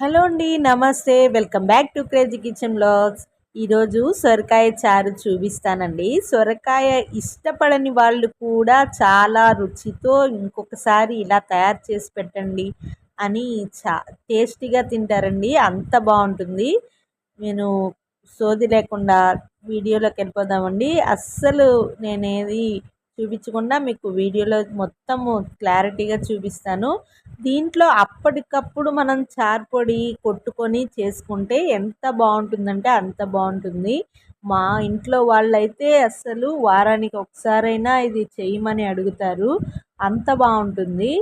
Hello అండి నమస్తే. Welcome back to crazy kitchen blogs. ఈరోజు సొరకాయ చారు చూపిస్తానండి. సొరకాయ ఇష్టపడని వాళ్ళు కూడా చాలా రుచితో ఇంకొకసారి ఇలా తయారు చేసి పెట్టండి అని చా టేస్టీగా తింటారండి. అంత బాగుంటుంది. నేను సోది లేకుండా వీడియోలోకి వెళ్ళిపోదామండి. అస్సలు నేనేది చూపించకుండా మీకు వీడియోలో మొత్తము క్లారిటీగా చూపిస్తాను. దీంట్లో అప్పటికప్పుడు మనం చార్పొడి కొట్టుకొని చేసుకుంటే ఎంత బాగుంటుందంటే అంత బాగుంటుంది. మా ఇంట్లో వాళ్ళైతే అస్సలు వారానికి ఒకసారైనా ఇది చేయమని అడుగుతారు. అంత బాగుంటుంది.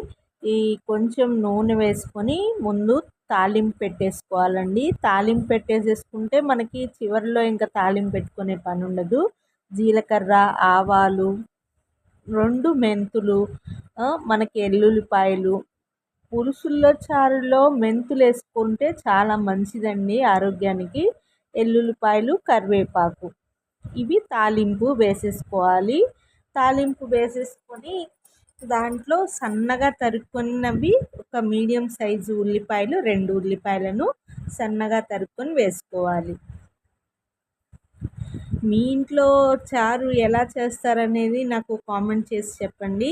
ఈ కొంచెం నూనె వేసుకొని ముందు తాలింపు పెట్టేసుకోవాలండి. తాలింపు పెట్టేసేసుకుంటే మనకి చివరిలో ఇంకా తాలింపు పెట్టుకునే పని ఉండదు. జీలకర్ర ఆవాలు రెండు మెంతులు మనకి ఎల్లుల్లిపాయలు. పులుసుల్లో చారులో మెంతులు వేసుకుంటే చాలా మంచిదండి ఆరోగ్యానికి. ఎల్లుల్లిపాయలు కరివేపాకు. ఇవి తాలింపు వేసేసుకోవాలి. తాలింపు వేసేసుకొని దాంట్లో సన్నగా తరుక్కున్నవి ఒక మీడియం సైజు ఉల్లిపాయలు రెండు ఉల్లిపాయలను సన్నగా తరుక్కొని వేసుకోవాలి. మీ ఇంట్లో చారు ఎలా చేస్తారనేది నాకు కామెంట్ చేసి చెప్పండి.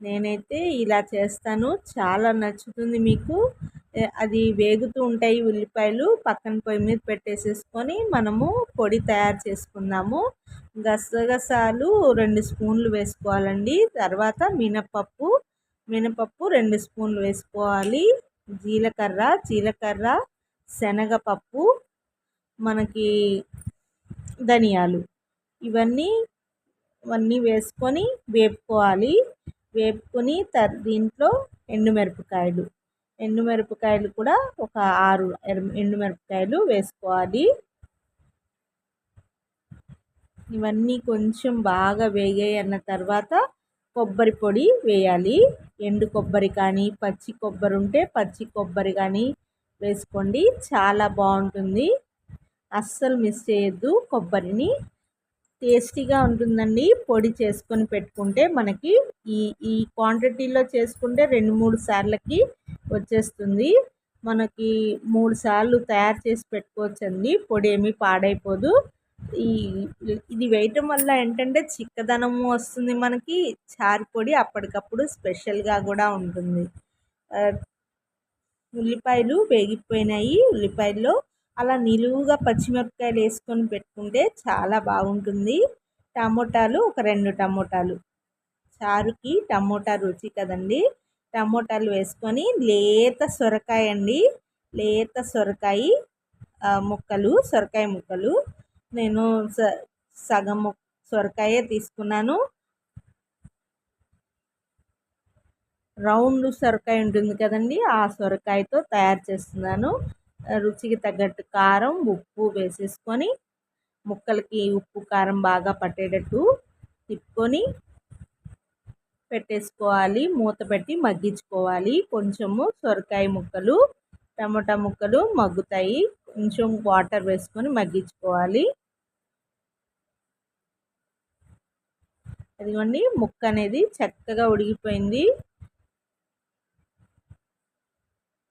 నేనైతే ఇలా చేస్తాను. చాలా నచ్చుతుంది మీకు. అది వేగుతూ ఉంటాయి ఉల్లిపాయలు. పక్కన పొయ్యి మీద పెట్టేసేసుకొని మనము పొడి తయారు చేసుకుందాము. గసగసాలు రెండు స్పూన్లు వేసుకోవాలండి. తర్వాత మినపప్పు మినపప్పు రెండు స్పూన్లు వేసుకోవాలి. జీలకర్ర జీలకర్ర శనగపప్పు. మనకి ధనియాలు. ఇవన్నీ ఇవన్నీ వేసుకొని వేపుకోవాలి. వేపుకొని త దీంట్లో ఎండుమిరపకాయలు. ఎండుమిరపకాయలు కూడా ఒక ఆరు ఎండుమిరపకాయలు వేసుకోవాలి. ఇవన్నీ కొంచెం బాగా వేగాయి అన్న తర్వాత కొబ్బరి పొడి వేయాలి. ఎండు కొబ్బరి కానీ పచ్చి కొబ్బరి ఉంటే పచ్చి కొబ్బరి కానీ వేసుకోండి. చాలా బాగుంటుంది. అస్సలు మిస్ చేయొద్దు. కొబ్బరిని టేస్టీగా ఉంటుందండి. పొడి చేసుకొని పెట్టుకుంటే మనకి ఈ ఈ క్వాంటిటీలో చేసుకుంటే రెండు మూడు సార్లకి వచ్చేస్తుంది. మనకి మూడు సార్లు తయారు చేసి పెట్టుకోవచ్చండి. పొడి ఏమీ పాడైపోదు. ఈ ఇది వేయటం వల్ల ఏంటంటే చిక్కదనము వస్తుంది మనకి. చారు పొడి అప్పటికప్పుడు స్పెషల్గా కూడా ఉంటుంది. ఉల్లిపాయలు వేగిపోయినాయి. ఉల్లిపాయల్లో అలా నిలువుగా పచ్చిమిరపకాయలు వేసుకొని పెట్టుకుంటే చాలా బాగుంటుంది. టమోటాలు ఒక రెండు టమోటాలు. చారుకి టమోటా రుచి కదండి. టమోటాలు వేసుకొని లేత సొరకాయ అండి. లేత సొరకాయ ముక్కలు సొరకాయ ముక్కలు. నేను స సగం సొరకాయ తీసుకున్నాను. రౌండ్ సొరకాయ ఉంటుంది కదండి ఆ సొరకాయతో తయారు చేస్తున్నాను. రుచికి తగ్గట్టు కారం ఉప్పు వేసేసుకొని ముక్కలకి ఉప్పు కారం బాగా పట్టేటట్టు తిప్పుకొని పెట్టేసుకోవాలి. మూత పెట్టి మగ్గించుకోవాలి. కొంచెము సొరకాయ ముక్కలు టమాటా ముక్కలు మగ్గుతాయి. కొంచెం వాటర్ వేసుకొని మగ్గించుకోవాలి. అదిగోండి ముక్క అనేది చక్కగా ఉడిగిపోయింది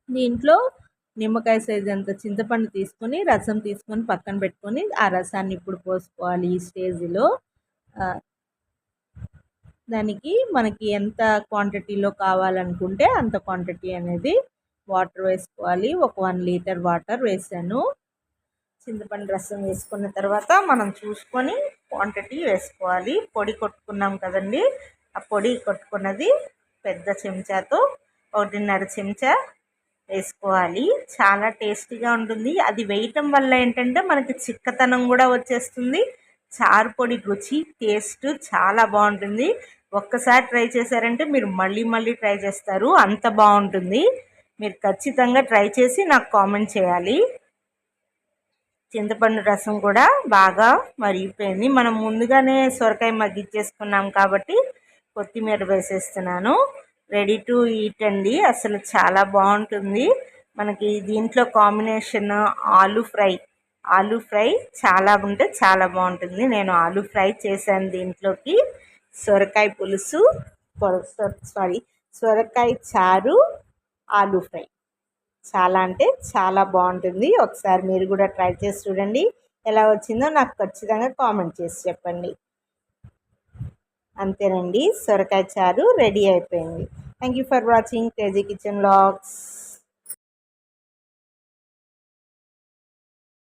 దీంట్లో నిమ్మకాయ సైజ్ అంత చింతపండు తీసుకొని రసం తీసుకొని పక్కన పెట్టుకొని ఆ రసాన్ని ఇప్పుడు పోసుకోవాలి ఈ స్టేజ్లో దానికి మనకి ఎంత క్వాంటిటీలో కావాలనుకుంటే అంత క్వాంటిటీ అనేది వాటర్ వేసుకోవాలి. ఒక వన్ లీటర్ వాటర్ వేసాను. చింతపండు రసం వేసుకున్న తర్వాత మనం చూసుకొని క్వాంటిటీ వేసుకోవాలి. పొడి కొట్టుకున్నాం కదండి ఆ పొడి కొట్టుకున్నది పెద్ద చెంచాతో ఒకటిన్నర చెంచా వేసుకోవాలి. చాలా టేస్టీగా ఉంటుంది. అది వేయటం వల్ల ఏంటంటే మనకి చిక్కతనం కూడా వచ్చేస్తుంది. చారు పొడి రుచి టేస్ట్ చాలా బాగుంటుంది. ఒక్కసారి ట్రై చేశారంటే మీరు మళ్ళీ మళ్ళీ ట్రై చేస్తారు. అంత బాగుంటుంది. మీరు ఖచ్చితంగా ట్రై చేసి నాకు కామెంట్ చేయాలి. చింతపండు రసం కూడా బాగా మరిగిపోయింది. మనం ముందుగానే సొరకాయ మగ్గిచ్చేసుకున్నాం కాబట్టి కొత్తిమీర వేసేస్తున్నాను. రెడీ టు ఈట్ అండి. అసలు చాలా బాగుంటుంది. మనకి దీంట్లో కాంబినేషన్ ఆలు ఫ్రై. ఆలు ఫ్రై చాలా ఉంటే చాలా బాగుంటుంది. నేను ఆలు ఫ్రై చేశాను దీంట్లోకి. సొరకాయ పులుసు సారీ సొరకాయ చారు ఆలు ఫ్రై. చాలా అంటే చాలా బాగుంటుంది. ఒకసారి మీరు కూడా ట్రై చేసి చూడండి. ఎలా వచ్చిందో నాకు ఖచ్చితంగా కామెంట్ చేసి చెప్పండి. అంతేనండి. సొరకాయ చారు రెడీ అయిపోయింది. Thank you for watching crazy kitchen logs